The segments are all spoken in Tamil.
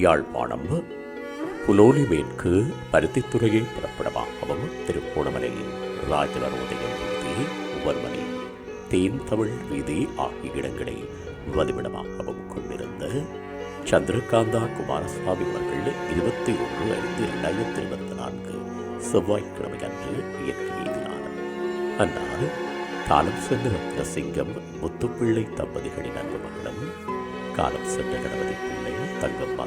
யாழ்ப்பாணம் புலோலி மேற்கு பருத்தித்துறையை புறப்படமாகவும் திருகோணமலை ராஜவரோதயம் வீதி உவர்மலை தேன் தமிழ் வீதி ஆகிய இடங்களை வதிவிடமாகவும் கொண்டிருந்த சந்திரகாந்தா குமாரசாமி அவர்கள் இருபத்தி ஒன்று ஐந்து இரண்டாயிரத்தி இருபத்தி நான்கு செவ்வாய்க்கிழமை அன்று இயற்கை எய்தினார் அன்னார் காலம் சென்ற ரத்னசிங்கம் முத்துப்பிள்ளை தம்பதிகளின் அன்பு மகளும் காலம் சென்ற கணபதி பிள்ளை தங்கம்மா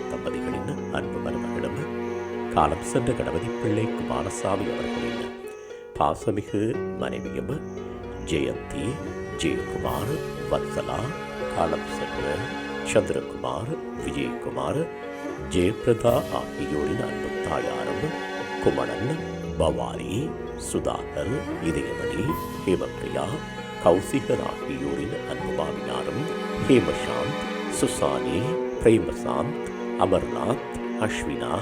காலம் சென்ற கணபதி பிள்ளை குமாரசாமி அவர்களின் பாசமிகு மனைவியும் ஜெயந்தி ஜெயக்குமார் வத்சலா காலம் சென்ற சந்திரகுமார் விஜயகுமார் ஜெயபிரதா ஆகியோரின் அன்பு தாயாரும் குமணன் பவானி சுதாகர் இதயமணி ஹேமபிரியா கௌசிகர் ஆகியோரின் அன்பு மாமியாரும் ஹேமசாந்த் சுசானி பிரேமசாந்த் அமர்நாத் அஸ்வினா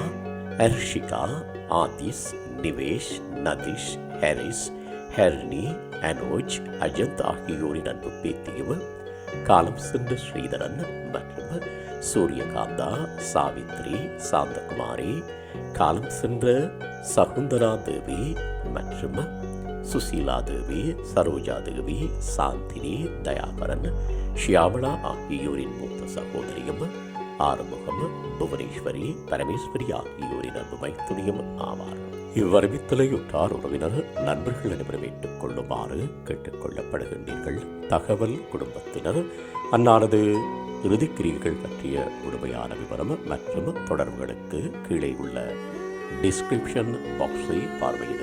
ஹர்ஷிகா ஆதிஸ் நிவேஷ் நதிஷ் ஹாரிஸ் ஹெர்னி அனோஜ் அஜந்த் ஆகியோரின் அன்பு பேத்தியும் காலம் சென்ற ஸ்ரீதரன் மற்றும் சூரியகாந்தா சாவித்ரி சாந்தகுமாரி காலம் சென்ற சகுந்தரா தேவி மற்றும் சுசீலா தேவி சரோஜா தேவி சாந்தினி தயாபரன் ஷியாமளா ஆகியோரின் மூத்த சகோதரியும் ஆறுமுகம் புவனேஸ்வரி பரமேஸ்வரி ஆகியோரின் அன்புமை துணியும் ஆவார். இவ்வறிவித்தலையுற்றார் உறவினர் நண்பர்கள் அனைவரும் ஏற்றுக் கொள்ளுமாறு கேட்டுக்கொள்ளப்படுகின்றீர்கள். தகவல் குடும்பத்தினர் அன்னாரது இறுதிக்கிரியைகள் பற்றிய முழுமையான விவரம் மற்றும் தொடர்புகளுக்கு கீழே உள்ள டிஸ்கிரிப்ஷன் பாக்ஸை பார்வையிடுங்கள்